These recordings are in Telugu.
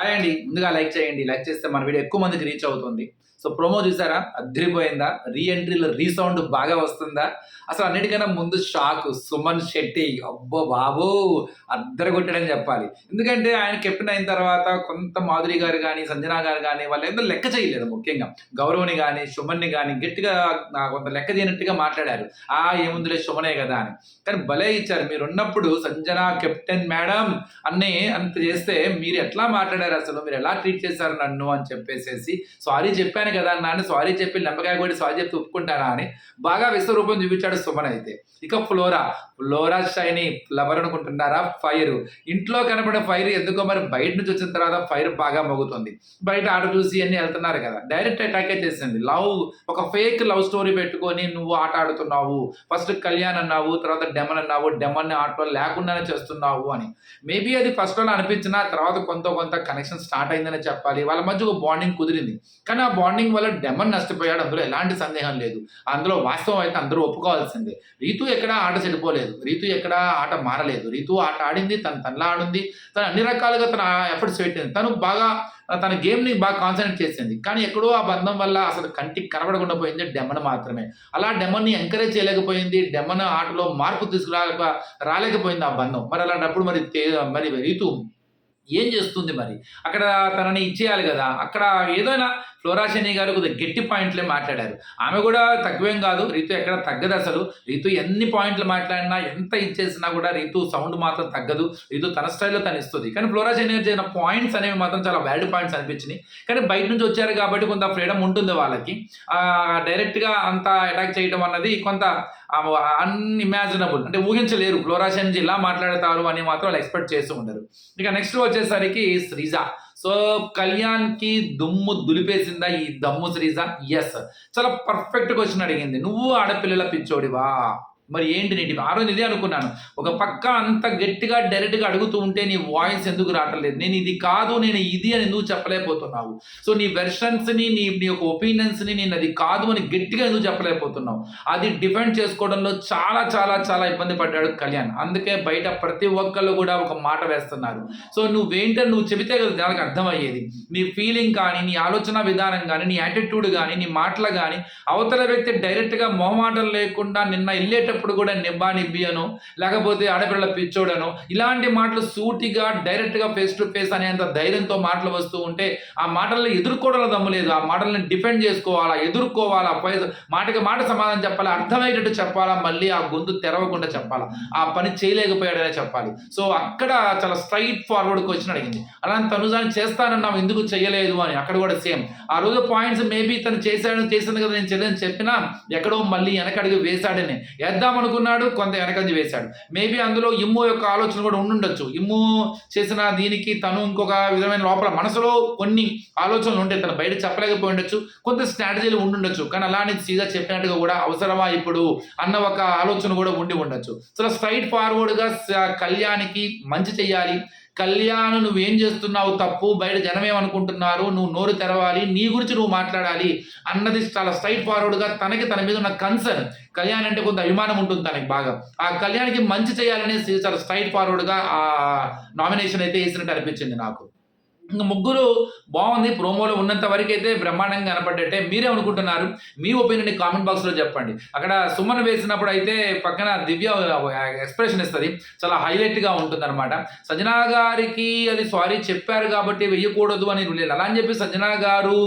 హాయ్ అండి ముందుగా లైక్ చేయండి. లైక్ చేస్తే మన వీడియో ఎక్కువ మందికి రీచ్ అవుతుంది. సో ప్రోమో చూసారా? అద్దరిపోయిందా రీ ఎంట్రీలో రీసౌండ్ బాగా వస్తుందా? అసలు అన్నిటికన్నా ముందు షాక్ సుమన్ శెట్టి అబ్బో బాబు అద్దరు కొట్టాడని చెప్పాలి. ఎందుకంటే ఆయన కెప్టెన్ అయిన తర్వాత కొంత మాధురి గారు కానీ సంజనా గారు కానీ వాళ్ళు ఏదో లెక్క చేయలేదు ముఖ్యంగా. గౌరవ్ని కానీ సుమన్ని కానీ గట్టిగా కొంత లెక్క చేయనట్టుగా మాట్లాడారు. ఆ ఏముందిలే సుమనే కదా అని. కానీ భలే ఇచ్చారు. మీరు ఉన్నప్పుడు సంజనా కెప్టెన్ మేడం అన్నీ అంత చేస్తే మీరు ఎట్లా మాట్లాడారు అసలు? మీరు ఎలా ట్రీట్ చేశారు నన్ను అని చెప్పేసేసి సారీ చెప్పాను కదా నాన్న సారీ చెప్పి లెంపకాయ కూడా సారీ చెప్తే ఒప్పుకుంటానా అని బాగా విశ్వరూపం చూపించాడు సుమన్ అయితే. ఇక ఫ్లోరా ఫ్లోరా షైని ఫ్లవర్ అనుకుంటున్నారా? ఫైర్. ఇంట్లో కనపడే ఫైర్ ఎందుకో మరి బయట నుంచి వచ్చిన తర్వాత ఫైర్ బాగా మోగుతుంది. బయట ఆట చూసి అన్ని వెళ్తున్నారు కదా. డైరెక్ట్ అటాకే చేసింది? లవ్. ఒక ఫేక్ లవ్ స్టోరీ పెట్టుకొని నువ్వు ఆట ఆడుతున్నావు. ఫస్ట్ కళ్యాణ్ అన్నావు తర్వాత డెమన్ అన్నావు. డెమన్ ఆటలో లేకుండానే చేస్తున్నావు అని. మేబీ అది ఫస్ట్లో అనిపించిన తర్వాత కొంత కొంత కనెక్షన్ స్టార్ట్ అయిందని చెప్పాలి. వాళ్ళ మధ్య ఒక బాండింగ్ కుదిరింది. కానీ ఆ బాండింగ్ వల్ల డెమన్ నష్టపోయాడు. అందులో ఎలాంటి సందేహం లేదు. అందులో వాస్తవం అయితే అందరూ ఒప్పుకోవాల్సిందే. రీతు ఎక్కడ ఆట చెడిపోలేదు. రీతు ఎక్కడ ఆట మారలేదు. రీతు ఆట ఆడింది తను తనలా ఆడింది. తను అన్ని రకాలుగా తన ఎఫర్ట్స్ పెట్టింది. తను బాగా తన గేమ్ని బాగా కాన్సన్ట్రేట్ చేసింది. కానీ ఎక్కడో ఆ బంధం వల్ల అసలు కంటికి కనబడకుండా పోయింది డెమన్ మాత్రమే. అలా డెమన్ని ఎంకరేజ్ చేయలేకపోయింది. డెమన్ ఆటలో మార్పు తీసుకురాక రాలేకపోయింది ఆ బంధం. మరి అలాంటప్పుడు మరి తే- మరి రీతు ఏం చేస్తుంది మరి? అక్కడ తనని ఇచ్చేయాలి కదా. అక్కడ ఏదైనా ఫ్లోరాశని గారు కొద్దిగా గట్టి పాయింట్లే మాట్లాడారు. ఆమె కూడా తక్కువేం కాదు. రీతు ఎక్కడ తగ్గదు అసలు. రీతు ఎన్ని పాయింట్లు మాట్లాడినా ఎంత ఇచ్చేసినా కూడా రీతు సౌండ్ మాత్రం తగ్గదు. రీతు తన స్టైల్లో తను ఇస్తుంది. కానీ ఫ్లోరాశని గారు చేసిన పాయింట్స్ అనేవి మాత్రం చాలా వాల్యూ పాయింట్స్ అనిపించినాయి. కానీ బయట నుంచి వచ్చారు కాబట్టి కొంత ఫ్రీడమ్ ఉంటుంది వాళ్ళకి. డైరెక్ట్గా అంత అటాక్ చేయడం అన్నది కొంత అన్ఇమాజినబుల్ అంటే ఊహించలేరు. ఫ్లోరాషన్స్ ఇలా మాట్లాడతారు అని మాత్రం వాళ్ళు ఎక్స్పెక్ట్ చేస్తూ ఉండరు. ఇక నెక్స్ట్ వచ్చేసరికి శ్రీజ. సో కళ్యాణ్కి దుమ్ము దులిపేసిందా ఈ దమ్ము శ్రీజ? ఎస్ చాలా పర్ఫెక్ట్ క్వశ్చన్ అడిగింది. నువ్వు ఆడపిల్లల పిచ్చోడివా? మరి ఏంటి నీటి ఆ రోజు ఇదే అనుకున్నాను. ఒక పక్క అంత గట్టిగా డైరెక్ట్గా అడుగుతూ ఉంటే నీ వాయిస్ ఎందుకు రావట్లేదు? నేను ఇది కాదు నేను ఇది అని ఎందుకు చెప్పలేకపోతున్నావు? సో నీ వెర్షన్స్ని నీ నీ యొక్క ఒపీనియన్స్ని నేను అది కాదు అని గట్టిగా ఎందుకు చెప్పలేకపోతున్నావు? అది డిఫెండ్ చేసుకోవడంలో చాలా చాలా చాలా ఇబ్బంది పడ్డాడు కళ్యాణ్. అందుకే బయట ప్రతి ఒక్కళ్ళు కూడా ఒక మాట వేస్తున్నారు. సో నువ్వేంటని నువ్వు చెబితే కదా దానికి అర్థమయ్యేది. నీ ఫీలింగ్ కానీ నీ ఆలోచన విధానం కానీ నీ యాటిట్యూడ్ కానీ నీ మాటలు కానీ అవతల వ్యక్తి డైరెక్ట్గా మొహమాటం లేకుండా నిన్న వెళ్ళేటప్పుడు కూడా నిబ్బా నిబ్బియను లేకపోతే ఆడపిల్ల పిచ్చోడను. ఇలాంటి మాటలు సూటిగా డైరెక్ట్గా ఫేస్ టు ఫేస్ అనేంత ధైర్యంతో మాటలు వస్తూ ఉంటే ఆ మాటలను ఎదుర్కోవడంలో దమ్ము లేదు. ఆ మాటలను డిఫెండ్ చేసుకోవాలా ఎదుర్కోవాలా మాటకి మాట సమాధానం చెప్పాలా అర్థమయ్యేటట్టు చెప్పాలా మళ్ళీ ఆ గొంతు తెరవకుండా చెప్పాలా. ఆ పని చేయలేకపోయాడనే చెప్పాలి. సో అక్కడ చాలా స్ట్రైట్ ఫార్వర్డ్ క్వశ్చన్ అడిగింది. అలాంటి తనుజాన్ని చేస్తానన్నావు ఎందుకు చేయలేదు? అని. అక్కడ కూడా సేమ్ ఆ రోజు పాయింట్స్ మేబీ తను చేశాడు చేసింది కదా నేను చేయలేదని చెప్పినా ఎక్కడో మళ్ళీ వెనకడిగి వేశాడని. వేద్దాం అనుకున్నాడు కొంత వెనకంజ వేశాడు. మేబీ అందులో ఇమ్ము యొక్క ఆలోచన కూడా ఉండుండొచ్చు. ఇమ్ము చేసిన దీనికి తను ఇంకొక విధమైన లోపల మనసులో కొన్ని ఆలోచనలు ఉంటాయి తను బయట చెప్పలేకపోయి ఉండొచ్చు. కొంత స్ట్రాటజీలు ఉండుండొచ్చు. కానీ అలానే సీదా చెప్పినట్టుగా కూడా అవసరమా ఇప్పుడు అన్న ఒక ఆలోచన కూడా ఉండి ఉండొచ్చు. సో స్ట్రైట్ ఫార్వర్డ్గా కళ్యాణ్కి మంచి చెయ్యాలి. కళ్యాణ్ నువ్వేం చేస్తున్నావు? తప్పు. బయట జనం ఏమనుకుంటున్నారు నువ్వు నోరు తెరవాలి. నీ గురించి నువ్వు మాట్లాడాలి అన్నది చాలా స్ట్రైట్ ఫార్వర్డ్గా తనకి తన మీద ఉన్న కన్సర్న్ కళ్యాణ్ అంటే కొంత అభిమానం ఉంటుంది తనకి బాగా. ఆ కళ్యాణ్కి మంచి చేయాలనేసి చాలా స్ట్రైట్ ఫార్వర్డ్గా ఆ నామినేషన్ అయితే వేసినట్టు అనిపించింది నాకు. ఇంకా ముగ్గురు బాగుంది ప్రోమోలో ఉన్నంత వరకు అయితే బ్రహ్మాండంగా కనపడ్డట్టే. మీరే అనుకుంటున్నారు మీ ఒపీనియన్ కామెంట్ బాక్స్లో చెప్పండి. అక్కడ సుమన్ వేసినప్పుడు అయితే పక్కన దివ్య ఎక్స్ప్రెషన్ ఇస్తుంది. చాలా హైలైట్గా ఉంటుంది అనమాట సజనా గారికి అది సారీ చెప్పారు కాబట్టి వెయ్యకూడదు అని నేను అలా అని చెప్పి సజనా గారు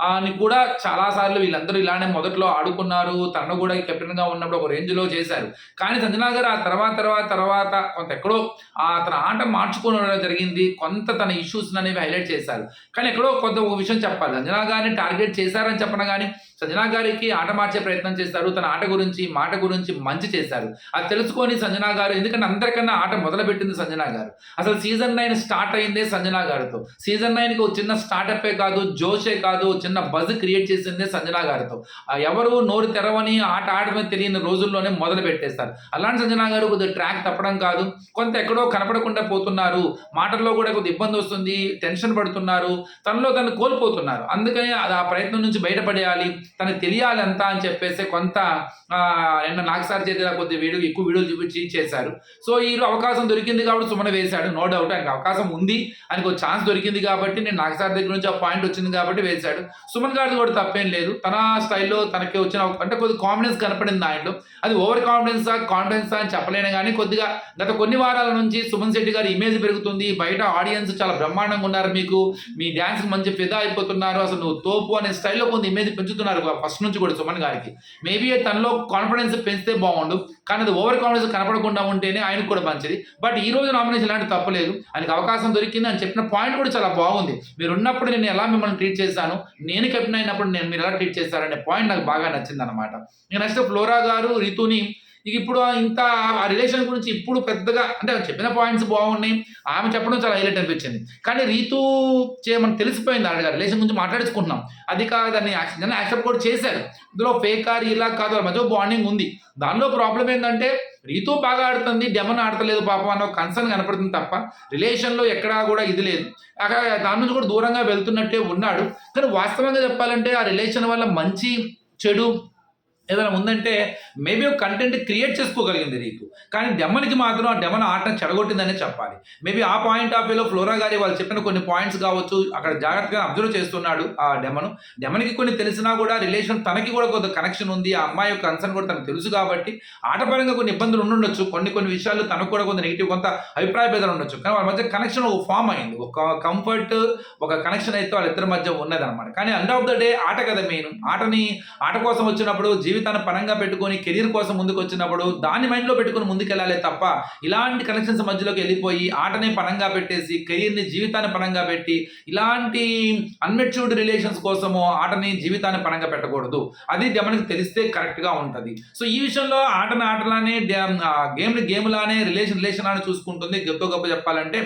అని కూడా చాలాసార్లు వీళ్ళందరూ ఇలానే మొదట్లో ఆడుకున్నారు. తను కూడా కెప్టెన్గా ఉన్నప్పుడు ఒక రేంజ్లో చేశారు. కానీ సంజనా గారు ఆ తర్వాత తర్వాత తర్వాత కొంత ఎక్కడో ఆ తన ఆట మార్చుకోవడం జరిగింది. కొంత తన ఇష్యూస్ అనేవి హైలైట్ చేశారు. కానీ ఎక్కడో కొంత ఒక విషయం చెప్పాలి. సంజనా గారిని టార్గెట్ చేశారని చెప్పను కానీ సంజనా గారికి ఆట మార్చే ప్రయత్నం చేశారు. తన ఆట గురించి మాట గురించి మంచి చేశారు. అది తెలుసుకొని సంజనా గారు ఎందుకంటే అందరికన్నా ఆట మొదలుపెట్టింది సంజనా గారు. అసలు సీజన్ నైన్ స్టార్ట్ అయిందే సంజనా గారితో. సీజన్ నైన్కి ఒక చిన్న స్టార్టప్పే కాదు జోషే కాదు చిన్న చిన్న బజ్ క్రియేట్ చేసిందే సంజనా గారితో. ఎవరు నోరు తెరవని ఆట ఆడమే తెలియని రోజుల్లోనే మొదలు పెట్టేస్తారు. అలాంటి సంజనా గారు కొద్దిగా ట్రాక్ తప్పడం కాదు. కొంత ఎక్కడో కనపడకుండా పోతున్నారు. మాటల్లో కూడా కొద్దిగా ఇబ్బంది వస్తుంది టెన్షన్ పడుతున్నారు. తనలో తను కోల్పోతున్నారు. అందుకని అది ఆ ప్రయత్నం నుంచి బయటపడేయాలి. తనకు తెలియాలి అంతా అని చెప్పేసి కొంత నిన్న నాగసారి చేతిలో కొద్ది వీడియో ఎక్కువ వీడియోలు చూపించి చేశారు. సో ఈ అవకాశం దొరికింది కాబట్టి సుమన వేశాడు. నో డౌట్ ఆయనకు అవకాశం ఉంది. ఆయనకు ఒక ఛాన్స్ దొరికింది కాబట్టి నేను నాగసారి దగ్గర నుంచి ఆ పాయింట్ వచ్చింది కాబట్టి వేశాడు. సుమన్ గారిది కూడా తప్పేం లేదు. తన స్టైల్లో తనకి వచ్చిన అంటే కొద్ది కాన్ఫిడెన్స్ కనపడింది ఆయనలో అది ఓవర్ కాన్ఫిడెన్సా కాన్ఫిడెన్స్ అని చెప్పలేను కానీ కొద్దిగా గత కొన్ని వారాల నుంచి సుమన్ శెట్టి గారి ఇమేజ్ పెరుగుతుంది. బయట ఆడియన్స్ చాలా బ్రహ్మాండంగా ఉన్నారు మీకు. మీ డ్యాన్స్ మంచి ఫిదా అయిపోతున్నారు. అసలు నువ్వు తోపు అనే స్టైల్లో కొంత ఇమేజ్ పెంచుతున్నారు ఫస్ట్ నుంచి కూడా సుమన్ గారికి. మేబీ తనలో కాన్ఫిడెన్స్ పెంచితే బాగుండు. కానీ అది ఓవర్ కాన్ఫిడెన్స్ కనపడకుండా ఉంటేనే ఆయనకు కూడా మంచిది. బట్ ఈ రోజు నామినేషన్ ఇలాంటి తప్పలేదు ఆయనకు అవకాశం దొరికింది అని చెప్పిన పాయింట్ కూడా చాలా బాగుంది. మీరు ఉన్నప్పుడు నేను ఎలా మిమ్మల్ని ట్రీట్ చేశాను? నేను కెప్టెన్ అయినప్పుడు నేను మీరు ఎలా ట్రీట్ చేస్తారనే పాయింట్ నాకు బాగా నచ్చింది అనమాట ఇక నెక్స్ట్ ఫ్లోరా గారు రితుని ఇక ఇప్పుడు ఇంత ఆ రిలేషన్ గురించి ఇప్పుడు పెద్దగా అంటే చెప్పిన పాయింట్స్ బాగున్నాయి. ఆమె చెప్పడం చాలా హైలైట్ అనిపించింది. కానీ రీతు చే మనకు తెలిసిపోయింది ఆ రిలేషన్ గురించి మాట్లాడుకుంటున్నాం అది కాదు దాన్ని యాక్సెప్ట్ కూడా చేశారు. ఇందులో ఫేక్ ఆర్ ఇలా కాదు వాళ్ళ మధ్య బాండింగ్ ఉంది. దానిలో ప్రాబ్లం ఏంటంటే రీతు బాగా ఆడుతుంది డెమన్ ఆడతలేదు పాపం అన్న కన్సర్న్ కనపడుతుంది తప్ప రిలేషన్లో ఎక్కడా కూడా ఇది లేదు. అక్కడ దాని నుంచి కూడా దూరంగా వెళ్తున్నట్టే ఉన్నాడు. కానీ వాస్తవంగా చెప్పాలంటే ఆ రిలేషన్ వల్ల మంచి చెడు ఏదైనా ఉందంటే మేబీ ఒక కంటెంట్ క్రియేట్ చేసుకోగలిగింది నీకు. కానీ డెమన్కి మాత్రం ఆ డెమన్ ఆటను చెడగొట్టిందనే చెప్పాలి. మేబీ ఆ పాయింట్ ఆఫ్ వ్యూలో ఫ్లోరా గారి వాళ్ళు చెప్పిన కొన్ని పాయింట్స్ కావచ్చు అక్కడ జాగ్రత్తగా అబ్జర్వ్ చేస్తున్నాడు ఆ డెమన్ డెమన్కి కొన్ని తెలిసినా కూడా రిలేషన్ తనకి కూడా కొంత కనెక్షన్ ఉంది ఆ అమ్మాయి యొక్క కన్సర్న్ కూడా తనకు తెలుసు కాబట్టి ఆటపరంగా కొన్ని ఇబ్బందులు ఉండుండొచ్చు కొన్ని కొన్ని విషయాలు తనకు కూడా కొంత నెగిటివ్ కొంత అభిప్రాయ భేదాలు ఉండొచ్చు. కానీ వాళ్ళ మధ్య కనెక్షన్ ఒక ఫామ్ అయింది. ఒక కంఫర్ట్ ఒక కనెక్షన్ అయితే వాళ్ళిద్దరి మధ్య ఉన్నదన్నమాట. కానీ ఎండ్ ఆఫ్ ద డే ఆట కదా మెయిన్ ఆటని ఆట కోసం వచ్చినప్పుడు జీవితాన్ని పరంగా పెట్టుకొని కెరీర్ కోసం ముందుకు వచ్చినప్పుడు దాన్ని మైండ్లో పెట్టుకుని ముందుకెళ్ళాలి తప్ప ఇలాంటి కనెక్షన్స్ మధ్యలోకి వెళ్ళిపోయి ఆటనే పరంగా పెట్టేసి కెరీర్ని జీవితాన్ని పరంగా పెట్టి ఇలాంటి అన్మెచ్యూర్డ్ రిలేషన్స్ కోసము ఆటని జీవితాన్ని పరంగా పెట్టకూడదు. అది మనకి తెలిస్తే కరెక్ట్గా ఉంటుంది. సో ఈ విషయంలో ఆటని ఆటలానే గేమ్ని గేమ్ లానే రిలేషన్ రిలేషన్ అని చూసుకుంటుంది. గొప్ప గొప్ప చెప్పాలంటే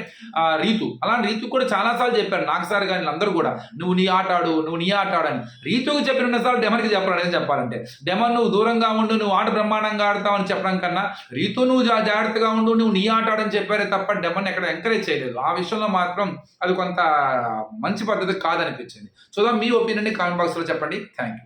రీతు. అలా రీతు కూడా చాలాసార్లు చెప్పారు. నాకు సార్ కానీ అందరూ కూడా. నువ్వు నీ ఆట ఆడు నువ్వు నీ ఆట ఆడని అని. రీతుకు చెప్పిన సార్లు డెమర్కి చెప్పాలని చెప్పాలంటే. చెప్పాలంటే డెమన్ నువ్వు దూరంగా ఉండు నువ్వు ఆట బ్రహ్మాండంగా ఆడతావు అని చెప్పడం కన్నా రీతు నువ్వు జాగ్రత్తగా ఉండు నువ్వు నీ ఆట ఆడని చెప్పారే తప్ప డెమన్ ఎక్కడ ఎంకరేజ్ చేయలేదు. ఆ విషయంలో మాత్రం అది కొంత మంచి పద్ధతి కాదనిపించింది. సో మీ ఒపీనియన్ కామెంట్ బాక్స్లో చెప్పండి. Thank you